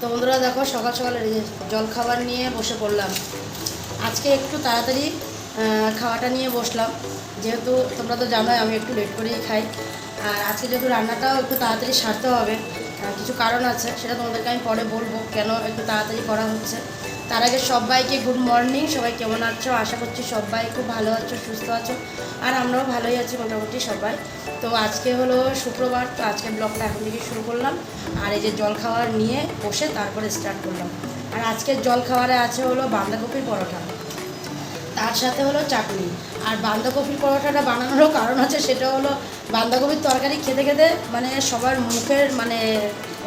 তো বন্ধুরা দেখো, সকাল সকাল জল খাবার নিয়ে বসে পড়লাম। আজকে একটু তাড়াতাড়ি খাওয়াটা নিয়ে বসলাম। যেহেতু তোমরা তো জানোই, আমি একটু লেট করেই খাই। আর আজকে যেহেতু রান্নাটাও একটু তাড়াতাড়ি সারতে হবে কিছু কারণ আছে, সেটা তোমাদেরকে আমি পরে বলব কেন একটু তাড়াতাড়ি করা হচ্ছে। তার আগে সবাইকে গুড মর্নিং সবাই কেমন আছো? আশা করছি সবাই খুব ভালো আছো, সুস্থ আছো। আর আমরাও ভালোই আছি মোটামুটি সবাই। তো আজকে হলো শুক্রবার, তো আজকে ব্লগটা এখন থেকে শুরু করলাম। আর এই যে জল খাওয়ার নিয়ে বসে তারপরে স্টার্ট করলাম। আর আজকের জল খাওয়ারে আছে হলো বাঁধাকপির পরোটা। তার সাথে হলো চাটনি। আর বাঁধাকপির পরোটাটা বানানোরও কারণ আছে সেটা হলো বাঁধাকপির তরকারি খেতে খেতে মানে সবার মুখের মানে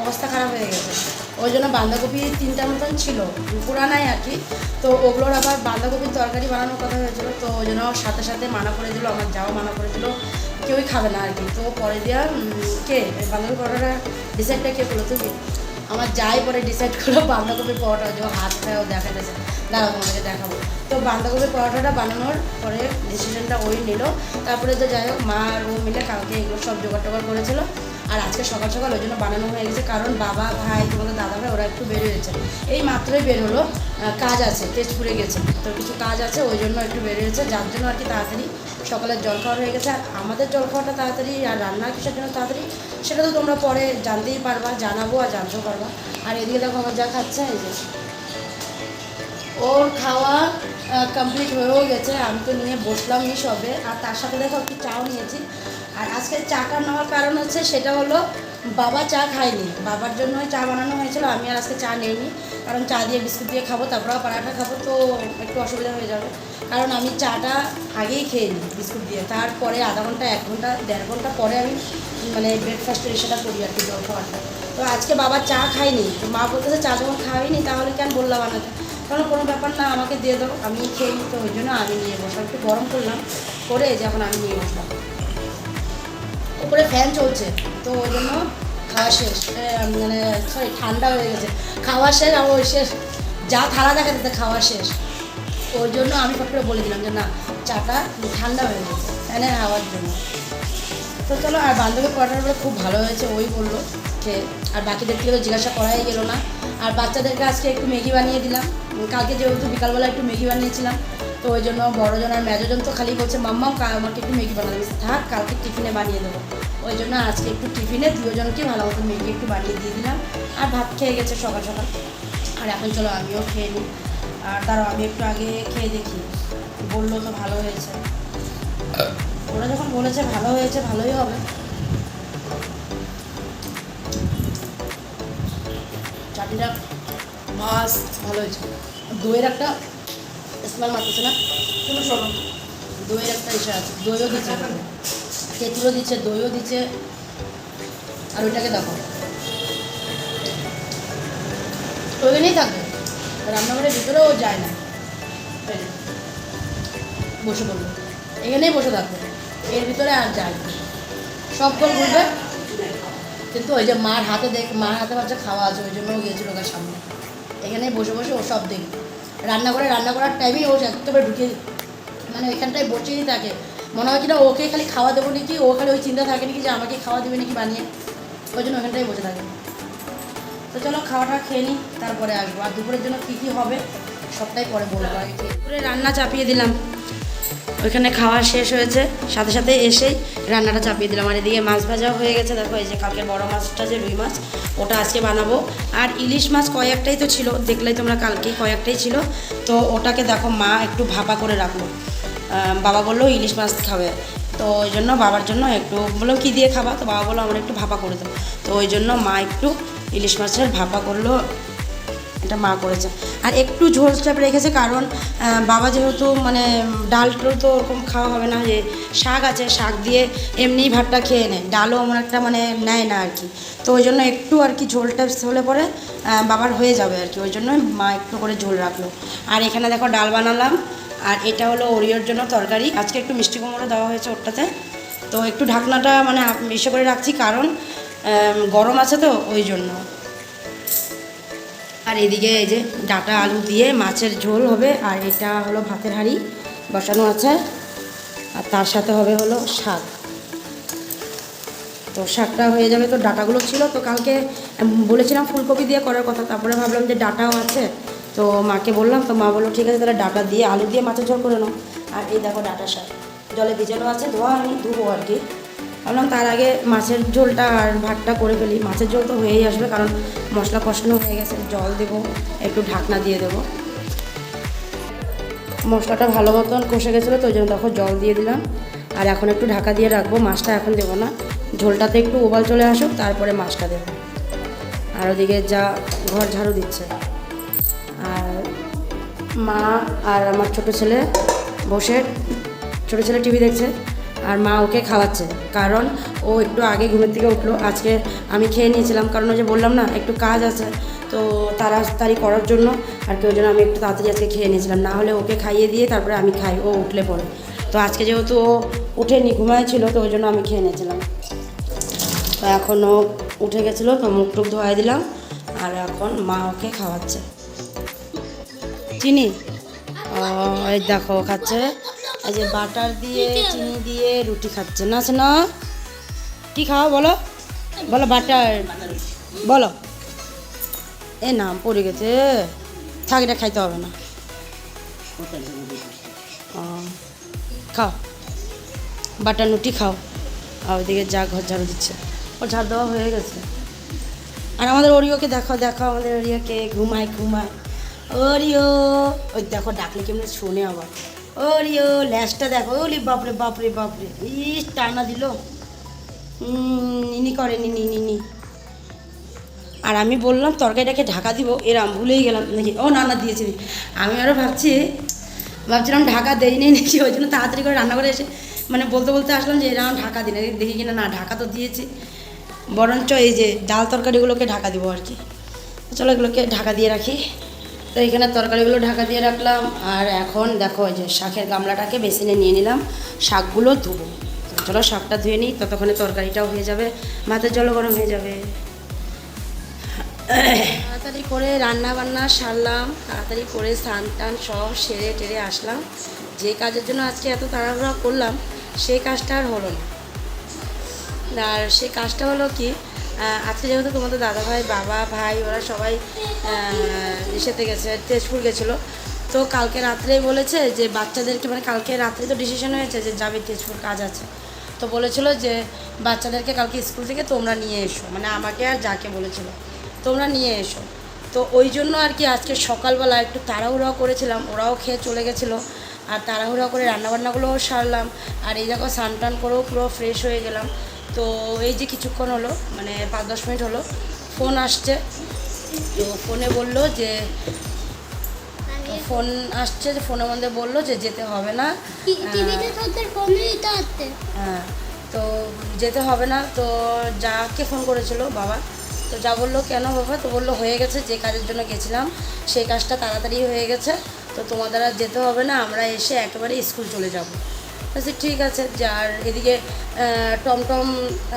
অবস্থা খারাপ হয়ে গেছে। ওই জন্য বাঁধাকপি তিনটার মতন ছিল পুরানাই আর কি। তো ওগুলোর আবার বাঁধাকপির তরকারি বানানোর কথা হয়েছিল, তো ওই জন্য সাথে সাথে মানা করে দিল, আমার যাও মানা করে দিল, কেউই খাবে না আর কি। তো পরে দেওয়া কে? বাঁধাকপি পরোটাটা ডিসাইডটা কে করল তুমি? আমার যাই পরে ডিসাইড করল বাঁধাকপির পরোটা যে হাতটাও দেখা যাচ্ছে দাঁড়াও তোমাকে দেখাবো। তো বাঁধাকপির পরোটাটা বানানোর পরে ডিসিশনটা ওই নিল। তারপরে তো যাই হোক, মা আর ও মিলে কালকে এগুলো সব জোগাড় টোগাড় করেছিল। আর আজকে সকাল সকাল ওই জন্য বানানো হয়ে গেছে, কারণ বাবা, ভাই, তোমাদের দাদা ভাই ওরা একটু বের হয়েছে। এই মাত্রই বের হলো কাজ আছে, তেজপুরে গেছে। তো কিছু কাজ আছে, ওই জন্য একটু বের হয়েছে, যার জন্য আর কি তাড়াতাড়ি সকালের জল খাওয়া হয়ে গেছে। আর আমাদের জল খাওয়াটা তাড়াতাড়ি আর রান্না কিসের জন্য তাড়াতাড়ি, সেটা তো তোমরা পরে জানতেই পারবা, জানাব আর জানতেও পারবা। আর এদিকে দেখো আমার যা খাচ্ছে, এই যে ওর খাওয়া কমপ্লিট হয়েও গেছে, আমি তো নিয়ে বসলাম বসলামই সবে। আর তার সাথে দেখো একটু চাও নিয়েছি। আর আজকে চা চাটা নেওয়ার কারণ হচ্ছে সেটা হলো বাবা চা খায়নি। বাবার জন্য চা বানানো হয়েছিল, আমি আর আজকে চা নেইনি। কারণ চা দিয়ে বিস্কুট দিয়ে খাব, তারপর পরাঠা খাব, তো একটু অসুবিধা হয়ে যাবে। কারণ আমি চাটা আগেই খেয়ে নিই বিস্কুট দিয়ে। তারপরে আধা ঘণ্টা, এক ঘণ্টা, দেড় ঘণ্টা পরে আমি মানে ব্রেকফাস্টের সেটা করি আর কি, জল খাওয়াটা তো আজকে বাবা চা খায়নি, তো মা বলতেছে চা যখন খাওয়াইনি তাহলে কেন বললাম বানাতে? কারণ কোনো ব্যাপার না, আমাকে দিয়ে দাও, আমি খেয়ে নিই, তো ওই জন্য আমি নিয়ে বসলাম। একটু গরম করলাম, করে যখন আমি নিয়ে বসলাম। উপরে ফ্যান চলছে। তো ওই জন্য খাওয়া শেষ। মানে সরি ঠান্ডা হয়ে গেছে। খাওয়া শেষ আর ওই শেষ। যা থালা দেখা যেতে খাওয়া শেষ। ওই জন্য আমি করে বলে দিলাম যে, না, চাটা ঠান্ডা হয়ে গেছে, ফ্যানের হাওয়ার জন্য। তো চলো, আর বান্ধবী বান্ধবীর পড়াটা খুব ভালো হয়েছে, ওই বলল খেয়ে আর বাকিদেরকে তো জিজ্ঞাসা করাই গেলো না। আর বাচ্চাদেরকে আজকে একটু ম্যাগি বানিয়ে দিলাম। কালকে যেহেতু বিকালবেলা একটু ম্যাগি বানিয়েছিলাম তো ওই জন্য বড়জন আর মেজোজন তো খালি বলছে মাম্মাও কা- আমাকে একটু ম্যাগি বানাতে বলছে, থাক কালকে টিফিনে বানিয়ে দেবো। ওই জন্য আজকে একটু টিফিনে দুজনকে ভালো মতো ম্যাগি একটু বানিয়ে দিয়ে দিলাম। আর ভাত খেয়ে গেছে সকাল সকাল। আর এখন চলো আমিও খেয়ে নিই। আর তারও আমি একটু আগে খেয়ে দেখি। বলল তো ভালো হয়েছে। ওরা যখন বলেছে ভালো হয়েছে ভালোই হবে। চাটনিটা মাছ ভালো হয়েছে। দইয়ের একটা স্মেল মারতেছে না? কোনো শোনো দইয়ের একটা ইসে আছে। দইও দিচ্ছে। তেঁতুলও দিচ্ছে, দইও দিচ্ছে। আর ওইটাকে দেখো। ওইখানেই থাকবে। রান্নাঘরের ভিতরেও ও যায় না। বসে পড়ল এখানেই বসে থাকবে। এর ভিতরে আর যায় না। সব গোল ঘুরবে। কিন্তু ওই যে মার হাতে দেখ, মার হাতে বাচ্চা খাওয়া আছে, ওই জন্য ও গিয়েছিল ওখানে সামনে। এখানেই বসে বসে ও সব দেখবে। রান্না করে, রান্না করার টাইমেই ও একেবারে ঢুকে মানে ওইখানটায় বসেই থাকে। মনে হয় কি না ওকে খালি খাওয়া দেবো নাকি, ও খালি ওই চিন্তা থাকে নাকি যে আমাকে খাওয়া দেবে নাকি বানিয়ে। ওই জন্য ওখানটায় বসে থাকে। তো চলো খাওয়াটা খেয়ে নিই, তারপরে আসব। আর দুপুরের জন্য কী কী হবে, সবটাই পরে বলব। আগে। দুপুরে রান্না চাপিয়ে দিলাম। ওইখানে খাওয়া শেষ হয়েছে। সাথে সাথে এসেই রান্নাটা চাপিয়ে দিলাম। আর এদিকে মাছ ভাজাও হয়ে গেছে। দেখো, এই যে কালকে বড় মাছটা যে রুই মাছ, ওটা আজকে বানাবো। আর ইলিশ মাছ কয়েকটাই তো ছিল, দেখলেই তোমরা কালকেই কয়েকটাই ছিল। তো ওটাকে দেখো, মা একটু ভাপা করে রাখল। বাবা বলল, ইলিশ মাছ খাবে। তো ওই জন্য বাবার জন্য একটু বলল, কী দিয়ে খাবা? তো বাবা বলল, আমার একটু ভাপা করে দাও। তো ওই জন্য মা একটু ইলিশ মাছের ভাপা করল। এটা মা করেছে। আর একটু ঝোল চাপ রেখেছে কারণ বাবা যেহেতু মানে ডালটাও তো ওরকম খাওয়া হবে না, যে শাক আছে, শাক দিয়ে এমনিই ভাতটা খেয়ে নেয়। ডালও আমার একটা মানে নেয় না আর কি তো ওই জন্য একটু আর কি ঝোলটা হলে পরে বাবার হয়ে যাবে আর কি। ওই জন্য মা একটু করে ঝোল রাখল। আর এখানে দেখো ডাল বানালাম। আর এটা হলো ওরিওর জন্য তরকারি। আজকে একটু মিষ্টি কুমড়ো দেওয়া হয়েছে ওরটাতে। তো একটু ঢাকনাটা মানে ইসে করে রাখছি কারণ গরম আছে তো ওই জন্য। আর এদিকে এই যে ডাটা আলু দিয়ে মাছের ঝোল হবে, আর এটা হলো ভাতের হাঁড়ি বসানো আছে, আর তার সাথে হবে হলো শাক। তো শাকটা হয়ে যাবে, তো ডাটাগুলো ছিল, তো কালকে বলেছিলাম ফুলকপি দিয়ে করার কথা, তারপরে ভাবলাম যে ডাটাও আছে, তো মাকে বললাম, তো মা বলল, ঠিক আছে, তাহলে ডাটা দিয়ে আলু দিয়ে মাছের ঝোল করে নাও। আর এই দেখো ডাটা শাক, জলে ভিজানো আছে, ধোয়া আমি ধুবো আর কি। ভাবলাম তার আগে মাছের ঝোলটা আর ভাতটা করে ফেলি। মাছের ঝোল তো হয়েই আসবে, কারণ মশলা কষানো হয়ে গেছে। জল দেবো, একটু ঢাকনা দিয়ে দেবো। মশলাটা ভালো মতন কষে গেছিল তো, ওই জন্য তখন জল দিয়ে দিলাম। আর এখন একটু ঢাকা দিয়ে রাখব, মাছটা এখন দেবো না। ঝোলটাতে একটু ওবাল চলে আসুক, তারপরে মাছটা দেবো। আর ওদিকে যা ঘর ঝাড়ু দিচ্ছে। আর মা আর আমার ছোট ছেলে বসে, ছোট ছেলে টিভি দেখছে। আর মা ওকে খাওয়াচ্ছে। কারণ ও একটু আগে ঘুমের থেকে উঠল। আজকে আমি খেয়ে নিয়েছিলাম। কারণ ওই যে বললাম না, একটু কাজ আছে। তো তাড়াতাড়ি করার জন্য আর কি, ওই জন্য আমি একটু তাড়াতাড়ি আজকে খেয়ে নিয়েছিলাম। না হলে ওকে খাইয়ে দিয়ে তারপরে আমি খাই, ও উঠলে পরে। তো আজকে যেহেতু ও উঠেনি, ঘুমায় তো ওই জন্য আমি খেয়ে নিয়েছিলাম। তো এখন ও উঠে গেছিল, তো মুখ টুক ধোয়াই দিলাম। আর এখন মা ওকে খাওয়াচ্ছে। চিনি? এই দেখো খাচ্ছে। এই যে বাটার দিয়ে চিনি দিয়ে রুটি খাচ্ছে। না না কি খাও বলো? বলো বাটার। বলো। এ নাম পড়ে গেছে। থাক এটা খাইতে হবে না। খাও। বাটার রুটি খাও। আর ওদিকে যা ঘর ঝাড়ু দিচ্ছে। ও ঝাড় দেওয়া হয়ে গেছে। আর আমাদের ওরিওকে দেখো দেখো আমাদের ওরিওকে ঘুমায় ঘুমায়। ওরিও! ওই দেখো ডাকলে কেমন শোনে আবার। ওরিও ল্যাসটা দেখো ওলি বাপরে বাপরে বাপরে। ইস টানা দিল। উম, নিনি করে নিনি নিনি আর আমি বললাম তরকারিটাকে ঢাকা দিব এরাম ভুলেই গেলাম। নাকি ও না না দিয়েছি আমি আরও ভাবছি ভাবছিলাম ঢাকা দেয়নি নাকি ওই জন্য তাড়াতাড়ি করে রান্না করে এসে মানে বলতে বলতে আসলাম যে এরকম ঢাকা দিই না দেখি কিনা না ঢাকা তো দিয়েছি। বরঞ্চ এই যে ডাল তরকারিগুলোকে ঢাকা দিব আর কি। চলো এগুলোকে ঢাকা দিয়ে রাখি। তো এখানে তরকারিগুলো ঢাকা দিয়ে রাখলাম। আর এখন দেখো যে শাকের গামলাটাকে বেসিনে নিয়ে নিলাম। শাকগুলো ধুবো। চলো শাকটা ধুয়ে নিই, ততক্ষণে তরকারিটাও হয়ে যাবে। ভাতের জল গরম হয়ে যাবে। তাড়াতাড়ি করে রান্না বান্না সারলাম। তাড়াতাড়ি করে স্নান টান সব সেরে টেরে আসলাম। যে কাজের জন্য আজকে এত তাড়াহুড়া করলাম সেই কাজটা আর হলো না। আর সেই কাজটা হলো কি আজকে যেহেতু তোমাদের দাদা ভাই বাবা, ভাই, ওরা সবাই ইসেতে গেছে, তেজপুর গেছিল। তো কালকে রাত্রেই বলেছে যে বাচ্চাদেরকে মানে কালকে রাত্রে তো ডিসিশন হয়েছে যে যাবে, তেজপুর কাজ আছে। তো বলেছিল যে বাচ্চাদেরকে কালকে স্কুল থেকে তোমরা নিয়ে এসো। মানে আমাকে আর যাকে বলেছিল, তোমরা নিয়ে এসো। তো ওই জন্য আর কি আজকে সকালবেলা একটু তাড়াহুড়া করেছিলাম, ওরাও খেয়ে চলে গেছিল। আর তাড়াহুড়া করে রান্নাবান্নাগুলোও সারলাম। আর এই দেখো স্নান টান করেও পুরো ফ্রেশ হয়ে গেলাম। তো এই যে কিছুক্ষণ হলো মানে পাঁচ দশ মিনিট হলো ফোন আসছে। তো ফোনে বলল যে ফোন আসছে যে ফোনের মধ্যে বলল যে যেতে হবে না। আসতে হ্যাঁ তো যেতে হবে না। তো যাকে ফোন করেছিল বাবা তো যা বলল কেন বাবা? তো বলল হয়ে গেছে যে কাজের জন্য গেছিলাম সেই কাজটা তাড়াতাড়ি হয়ে গেছে। তো তোমাদের আর যেতে হবে না আমরা এসে একেবারে স্কুল চলে যাব। বলছি ঠিক আছে। যার এদিকে টমটম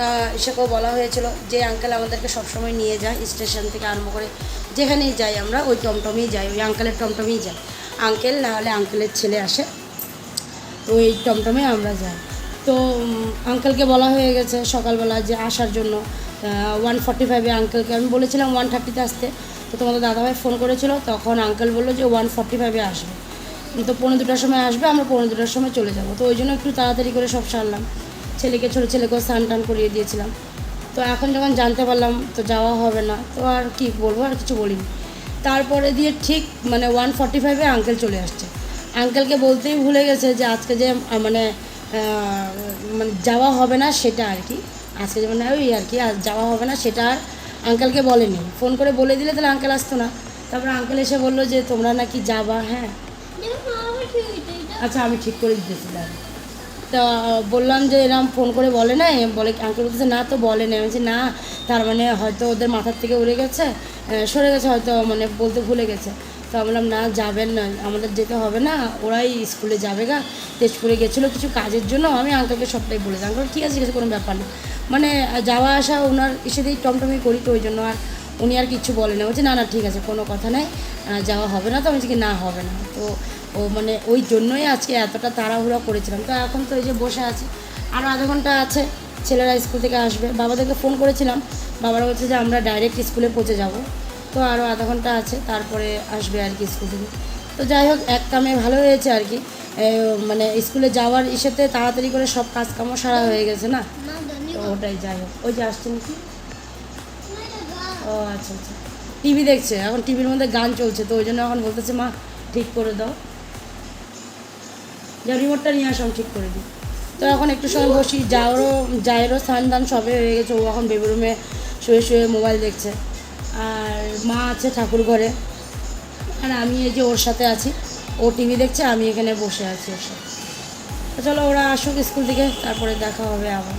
আহ, এসেকেও বলা হয়েছিল যে আঙ্কেল আমাদেরকে সবসময় নিয়ে যায় স্টেশন থেকে আরম্ভ করে যেখানেই যাই আমরা ওই টমটমেই যাই ওই আঙ্কেলের টমটমেই যাই। আঙ্কেল না হলে আঙ্কেলের ছেলে আসে তো ওই টমটমে আমরা যাই। তো আঙ্কেলকে বলা হয়ে গেছে সকালবেলা যে আসার জন্য ওয়ান ফর্টি ফাইভে আঙ্কেলকে আমি বলেছিলাম ওয়ান থার্টিতে আসতে তো তোমাদের দাদাভাই ফোন করেছিল তখন আঙ্কেল বলল যে ওয়ান ফর্টি ফাইভে আসবে। তো পনেরো দুটার সময় আসবে, আমরা পনেরো দুটার সময় চলে যাব। তো ওই জন্য একটু তাড়াতাড়ি করে সব সারলাম। ছেলেকে, ছোটো ছেলেকেও স্নান টান করিয়ে দিয়েছিলাম। তো এখন যখন জানতে পারলাম, তো যাওয়া হবে না। তো আর কি বলব, আর কিছু বলিনি। তারপরে দিয়ে ঠিক মানে ওয়ান ফর্টি ফাইভে আঙ্কেল চলে আসছে। আঙ্কেলকে বলতেই ভুলে গেছে যে আজকে যে মানে মানে যাওয়া হবে না সেটা আর কি। আজকে যে মানে ওই আর কি, আর যাওয়া হবে না সেটা আর আঙ্কেলকে বলেনি। ফোন করে বলে দিলে তাহলে আঙ্কেল আসতো না। তারপরে আঙ্কেল এসে বলল যে তোমরা নাকি যাবা হ্যাঁ দেখো আমার টিভিতে এটা আচ্ছা আমি ঠিক করে দিতেছি দাঁড়া তা বললাম যে এরম ফোন করে বলে নাই, বলে আঙ্কেল বলতেছে, না তো বলে নাই। আমি বলছি, না, তার মানে হয়তো ওদের মাথার থেকে উড়ে গেছে সরে গেছে হয়তো মানে বলতে ভুলে গেছে। তো বললাম, না, যাবেন না, আমাদের যেতে হবে না, ওরাই স্কুলে যাবে গা, তেজপুরে গেছিল কিছু কাজের জন্য, আমি আঙ্কেলকে সবটাই বলেছি আঙ্কেল ঠিক আছে কোনো ব্যাপার না। মানে যাওয়া আসা ওনার এসেতেই টমটমি করি তো, ওই জন্য আর উনি আর কিছু বলে না। বলছে, না না, ঠিক আছে, কোনো কথা নাই যাওয়া হবে না। তো আমি কি, না, হবে না। তো ও মানে ওই জন্যই আজকে এতটা তাড়াহুড়া করেছিলাম। তো এখন তো এই যে বসে আছি আরও আধা ঘণ্টা আছে, ছেলেরা স্কুল থেকে আসবে। বাবাদেরকে ফোন করেছিলাম, বাবারা বলছে যে আমরা ডাইরেক্ট স্কুলে পৌঁছে যাব। তো আরও আধা ঘণ্টা আছে, তারপরে আসবে আর কি স্কুল থেকে। তো যাই হোক, এক কামে ভালো হয়েছে আর কি। মানে স্কুলে যাওয়ার ইসেতে তাড়াতাড়ি করে সব কাজকামও সারা হয়ে গেছে না? ওটাই যাই হোক। ওই যে আসছেন কি ও আচ্ছা আচ্ছা। টিভি দেখছে, এখন টিভির মধ্যে গান চলছে, তো ওই জন্য এখন বলতেছে, মা, ঠিক করে দাও। যা রিমোটটা নিয়ে আসো, আমি ঠিক করে দিই। তো এখন একটু সময় বসি, যাওয়ারও যায়েরও স্নান দান সবে হয়ে গেছে, ও এখন বেবি রুমে শুয়ে শুয়ে মোবাইল দেখছে। আর মা আছে ঠাকুর ঘরে। আর আমি এই যে ওর সাথে আছি, ও টিভি দেখছে, আমি এখানে বসে আছি ওর সাথে। চলো ওরা আসুক স্কুল থেকে, তারপরে দেখা হবে আবার।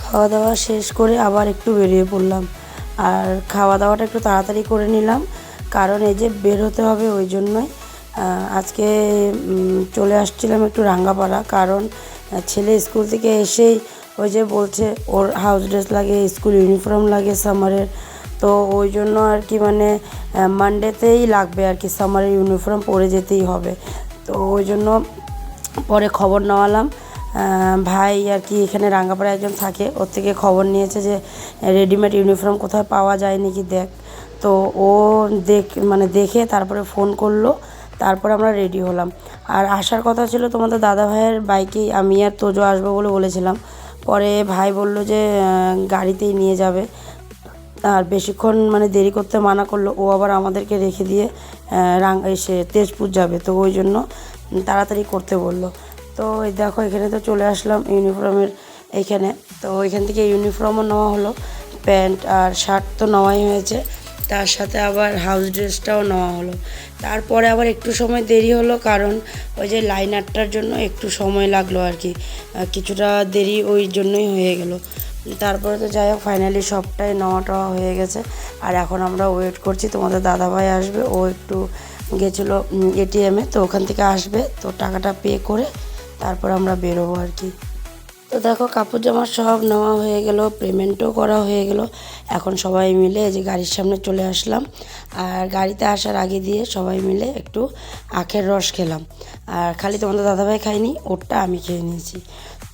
খাওয়া দাওয়া শেষ করে আবার একটু বেরিয়ে পড়লাম। আর খাওয়া দাওয়াটা একটু তাড়াতাড়ি করে নিলাম, কারণ এই যে বের হতে হবে ওই জন্যই। আজকে চলে আসছিলাম একটু রাঙ্গাপাড়া, কারণ ছেলে স্কুল থেকে এসেই ওই যে বলছে, ওর হাউস ড্রেস লাগে, স্কুল ইউনিফর্ম লাগে সামারের তো ওই জন্য আর কি মানে মানডেতেই লাগবে আর কি সামারের ইউনিফর্ম পরে যেতেই হবে। তো ওই জন্য পরে খবর নেওয়ালাম। ভাই আর কি এখানে রাঙ্গাপাড়ায় একজন থাকে, ওর থেকে খবর নিয়েছে যে রেডিমেড ইউনিফর্ম কোথায় পাওয়া যায় নাকি দেখ। তো ও দেখ মানে দেখে তারপরে ফোন করল। তারপরে আমরা রেডি হলাম। আর আসার কথা ছিল তোমাদের দাদা ভাইয়ের বাইকেই আমি আর তোজো আসব বলে বলেছিলাম। পরে ভাই বলল যে গাড়িতেই নিয়ে যাবে। আর বেশিক্ষণ মানে দেরি করতে মানা করল। ও আবার আমাদেরকে রেখে দিয়ে আহ, রাং এসে তেজপুর যাবে। তো ওই জন্য তাড়াতাড়ি করতে বলল। তো এই দেখো এখানে তো চলে আসলাম ইউনিফর্মের এইখানে তো এখান থেকে ইউনিফর্মও নেওয়া হলো। প্যান্ট আর শার্ট তো নেওয়াই হয়েছে। তার সাথে আবার হাউস ড্রেসটাও নেওয়া হলো। তারপরে আবার একটু সময় দেরি হলো কারণ ওই যে লাইন আটটার জন্য একটু সময় লাগল আর কি। কিছুটা দেরি ওই জন্যই হয়ে গেল। তারপরে তো যাই হোক ফাইনালি সবটাই নেওয়া টেওয়া হয়ে গেছে। আর এখন আমরা ওয়েট করছি, তোমাদের দাদাভাই আসবে, ও একটু গেছিল এটিএমে তো ওখান থেকে আসবে, তো টাকাটা পে করে তারপর আমরা বেরোবো আর কি। তো দেখো, কাপড় জামা সব নেওয়া হয়ে গেল পেমেন্টও করা হয়ে গেল। এখন সবাই মিলে যে গাড়ির সামনে চলে আসলাম। আর গাড়িতে আসার আগে দিয়ে সবাই মিলে একটু আখের রস খেলাম। আর খালি তোমাদের দাদাভাই খাইনি ওরটা আমি খেয়ে নিয়েছি।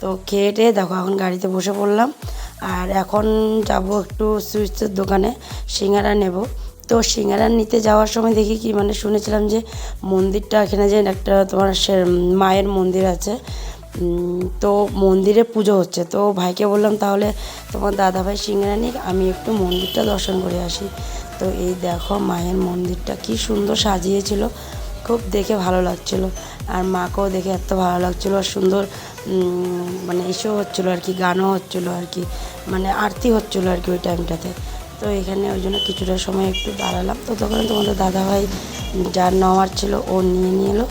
তো খেয়ে টেয়ে দেখো, এখন গাড়িতে বসে পড়লাম। আর এখন যাব একটু সুইচের দোকানে, সিঙ্গারা নেব। তো সিঙ্গারা নিতে যাওয়ার সময় দেখি কি মানে শুনেছিলাম যে মন্দিরটা এখানে যে একটা তোমার সে- মায়ের মন্দির আছে তো মন্দিরে পুজো হচ্ছে। তো ভাইকে বললাম, তাহলে তোমার দাদাভাই সিঙ্গারা নিক, আমি একটু মন্দিরটা দর্শন করে আসি। তো এই দেখো মায়ের মন্দিরটা কি সুন্দর সাজিয়েছিল, খুব দেখে ভালো লাগছিল। আর মাকেও দেখে এত ভালো লাগছিল, আর সুন্দর মানে ইসেও হচ্ছিল আর কি, গানও হচ্ছিল আর কি মানে আরতি হচ্ছিল আর কি ওই টাইমটাতে। তো এখানে ওই জন্য কিছুটা সময় একটু দাঁড়ালাম। তো তখন তোমাদের দাদাভাই যার নেওয়ার ছিল, ও নিয়ে নিয়ে এলো।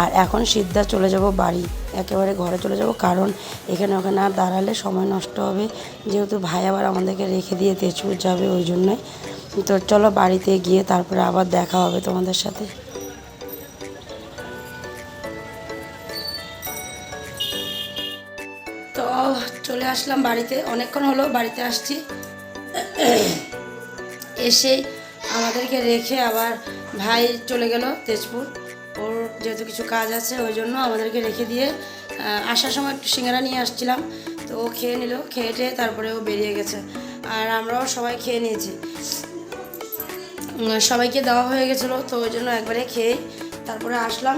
আর এখন সিদ্ধা চলে যাব বাড়ি। একেবারে ঘরে চলে যাব। কারণ এখানে ওখানে আর দাঁড়ালে সময় নষ্ট হবে। যেহেতু ভাই আবার আমাদেরকে রেখে দিয়ে তেজপুর যাবে ওই জন্যই তো চলো বাড়িতে গিয়ে তারপরে আবার দেখা হবে তোমাদের সাথে। তো চলে আসলাম বাড়িতে। অনেকক্ষণ হলো বাড়িতে আসছি। এসে আমাদেরকে রেখে আবার ভাই চলে গেল তেজপুর। ওর যেহেতু কিছু কাজ আছে, ওই জন্য আমাদেরকে রেখে দিয়ে আসার সময় একটু সিঙ্গারা নিয়ে আসছিলাম। তো ও খেয়ে নিল, খেয়ে টেয়ে তারপরে ও বেরিয়ে গেছে। আর আমরাও সবাই খেয়ে নিয়েছি। সবাইকে দেওয়া হয়ে গেছিল, তো ওই জন্য একবারে খেয়ে তারপরে আসলাম।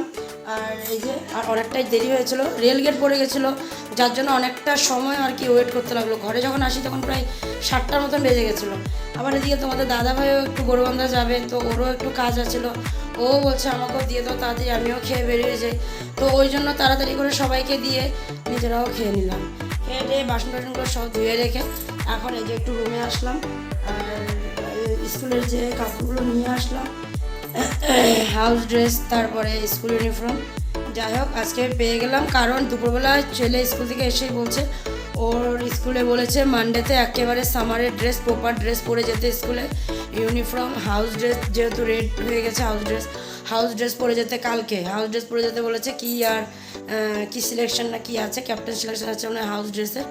আর এই যে, আর অনেকটাই দেরি হয়েছিল, রেল গেট পড়ে গেছিল, যার জন্য অনেকটা সময় আর কি ওয়েট করতে লাগল। ঘরে যখন আসি তখন প্রায় সাতটার মতন বেজে গেছিল। আবার এদিকে তোমাদের দাদা ভাইও একটু গরুবান্ধা যাবে, তো ওরও একটু কাজ আছিল। ও বলছে, আমাকেও দিয়ে দাও, তাড়াতাড়ি আমিও খেয়ে বেরিয়ে যাই। তো ওই জন্য তাড়াতাড়ি করে সবাইকে দিয়ে নিজেরাও খেয়ে নিলাম। খেয়ে দিয়ে বাসন টাসনগুলো সব ধুয়ে রেখে এখন এই যে একটু রুমে আসলাম। স্কুলের যে কাপড়গুলো নিয়ে আসলাম, হাউস ড্রেস, তারপরে স্কুল ইউনিফর্ম। যাই হোক, আজকে পেয়ে গেলাম, কারণ দুপুরবেলা ছেলে স্কুল থেকে এসেই বলছে ওর স্কুলে বলেছে মানডেতে একেবারে সামারের ড্রেস প্রপার ড্রেস পরে যেতে স্কুলে। ইউনিফর্ম হাউস ড্রেস যেহেতু রেড হয়ে গেছে হাউস ড্রেস হাউস ড্রেস পরে যেতে কালকে। হাউস ড্রেস পরে যেতে বলেছে কি আর কি সিলেকশন না কি আছে? ক্যাপ্টেন সিলেকশন আছে মানে হাউস ড্রেসে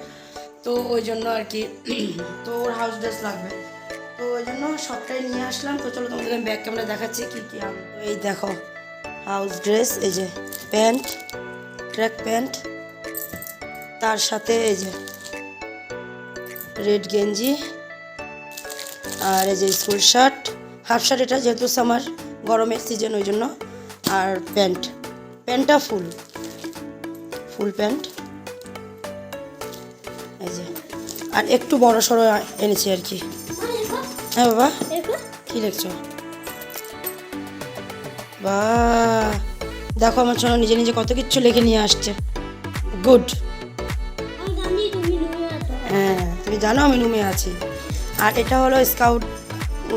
তো ওই জন্য আর কি, তো ওর হাউস ড্রেস লাগবে। তো ওই জন্য সবটাই নিয়ে আসলাম। তো চলো তোমাদের আমি ব্যাক ক্যামেরা দেখাচ্ছি কী কী আনব। এই দেখো হাউস ড্রেস এই যে প্যান্ট ট্র্যাক প্যান্ট তার সাথে এই যে রেড গেঞ্জি আর এই যে স্কুল শার্ট। হাফ শার্ট এটা যেহেতু সামার গরমের সিজন ওই জন্য। আর প্যান্ট, প্যান্টটা ফুল ফুল প্যান্ট। এই যে, আর একটু বড় সড়ো এনেছি আর কি। হ্যাঁ বাবা, কি লিখছো বা দেখো আমার সোনা নিজে নিজে কত কিছু লিখে নিয়ে আসছে। গুড। জানো আমি রুমে আছি। আর এটা হলো স্কাউট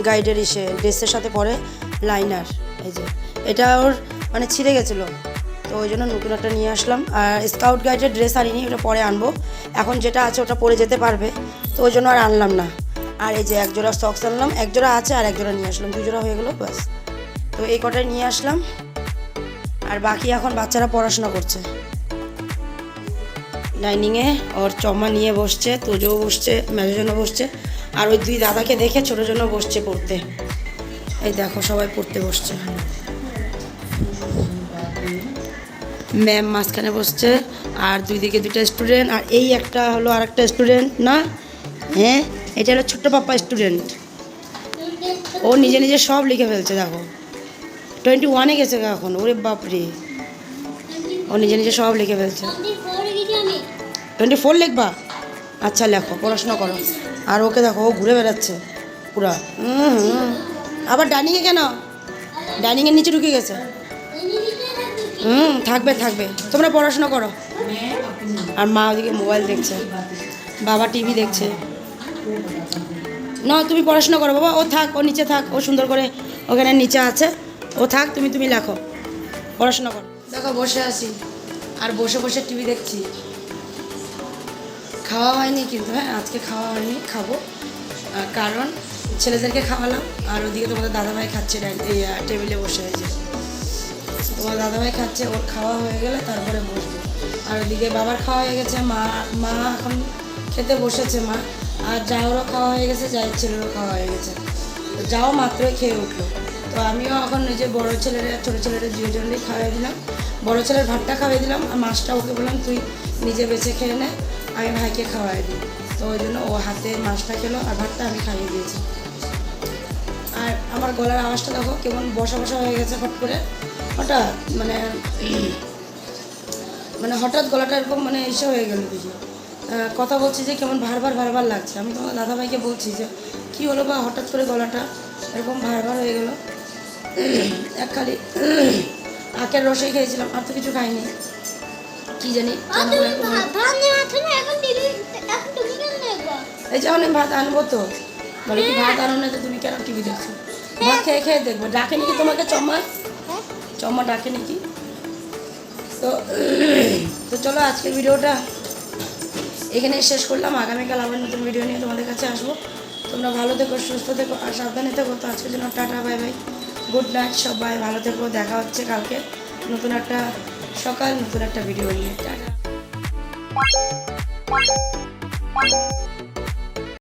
গাইডের ইসে, ড্রেসের সাথে পরে লাইনার, এই যে। এটা ওর মানে ছিঁড়ে গেছিল। তো ওই জন্য নতুন একটা নিয়ে আসলাম। আর স্কাউট গাইডের ড্রেস আনিনি, ওটা পরে আনব। এখন যেটা আছে ওটা পরে যেতে পারবে। তো ওই জন্য আর আনলাম না। আর এই যে এক জোড়া সক্স আনলাম। এক জোড়া আছে আর এক জোড়া নিয়ে আসলাম। দুই জোড়া হয়ে গেলো, ব্যাস। তো এই কটাই নিয়ে আসলাম। আর বাকি এখন বাচ্চারা পড়াশোনা করছে। ডাইনিংয়ে ওর চমা নিয়ে বসছে, তোজও বসছে মেজোর জন্য বসছে, আর ওই দুই দাদাকে দেখে ছোটোর জন্য বসছে পড়তে। এই দেখো সবাই পড়তে বসছে। ম্যাম মাঝখানে বসছে, আর দুই দিকে দুটো স্টুডেন্ট, আর এই একটা হলো আর একটা স্টুডেন্ট, না? হ্যাঁ? এটা হলো ছোট্ট পাপ্পা স্টুডেন্ট। ও নিজে নিজে সব লিখে ফেলছে, দেখো। টোয়েন্টি ওয়ানে গেছে এখন, ওরে বাপরে। ও নিজে নিজে সব লিখে ফেলছে। টোয়েন্টি ফোর লিখবা? আচ্ছা লেখো, পড়াশোনা করো। আর ওকে দেখো, ও ঘুরে বেড়াচ্ছে, পুরা। হুম। আবার ডাইনিংয়ে কেন? ডাইনিংয়ের নিচে ঢুকে গেছে। হুম থাকবে থাকবে। তোমরা পড়াশোনা করো। আর মা ওদিকে মোবাইল দেখছে। বাবা টিভি দেখছে। না, তুমি পড়াশোনা করো, বাবা। ও থাক, ও নিচে থাক, ও সুন্দর করে ওখানে নিচে আছে। ও থাক, তুমি তুমি লেখো। পড়াশোনা করো। দেখো, বসে আছি। আর বসে বসে টিভি দেখছি। খাওয়া হয়নি কিন্তু হ্যাঁ আজকে খাওয়া হয়নি, খাব। কারণ ছেলেদেরকে খাওয়ালাম, আর ওদিকে তোমাদের দাদাভাই খাচ্ছে টেবিলে বসে হয়েছে তোমার দাদাভাই খাচ্ছে, ওর খাওয়া হয়ে গেলে তারপরে বসবো। আর ওদিকে বাবার খাওয়া হয়ে গেছে, মা মা এখন খেতে বসেছে মা। আর যাওয়ারও খাওয়া হয়ে গেছে যাই ছেলেরও খাওয়া হয়ে গেছে। যাও মাত্রই খেয়ে উঠল। তো আমিও এখন নিজে বড়ো ছেলের আর ছোটো ছেলের দুজনেরই খাওয়াই দিলাম। বড় ছেলের ভাতটা খাওয়াই দিলাম, আর মাছটা ওকে বললাম, তুই নিজে বেছে খেয়ে নে। আমি ভাইকে খাওয়াই দিই তো ওই জন্য ও হাতে মাছটা খেলো, আর ভাতটা আমি খাইয়ে দিয়েছি। আর আমার গলার আওয়াজটা দেখো, কেমন বসা বসা হয়ে গেছে ফট করে। হঠাৎ মানে মানে হঠাৎ গলাটা এরকম মানে এসে হয়ে গেল দেখি কথা বলছি যে কেমন ভারবার ভারবার লাগছে। আমি তোমার দাদাভাইকে বলছি যে, কী হলো বা হঠাৎ করে গলাটা এরকম ভারবার হয়ে গেল? এক খালি আখের রসই খেয়েছিলাম, আর তো কিছু খাইনি। কি জানি এই যে অনেক ভাত আনব তো। বলে কি ভাত আনো না তো তুমি কেন টিভি দেখছ? ভাত খেয়ে খেয়ে দেখব। ডাকে নাকি তোমাকে চমা হ্যাঁ। চমা ডাকে নাকি? তো তো চলো আজকের ভিডিওটা এখানে শেষ করলাম। আগামীকাল আবার নতুন ভিডিও নিয়ে তোমাদের কাছে আসব। তোমরা ভালো থেকো সুস্থ থেকো আর সাবধানে থেকো। তো আজকের জন্য tata bye bye. Good night সবাই ভালো থেকো। দেখা হচ্ছে কালকে নতুন একটা সকাল নতুন একটা ভিডিও নিয়ে টাটা।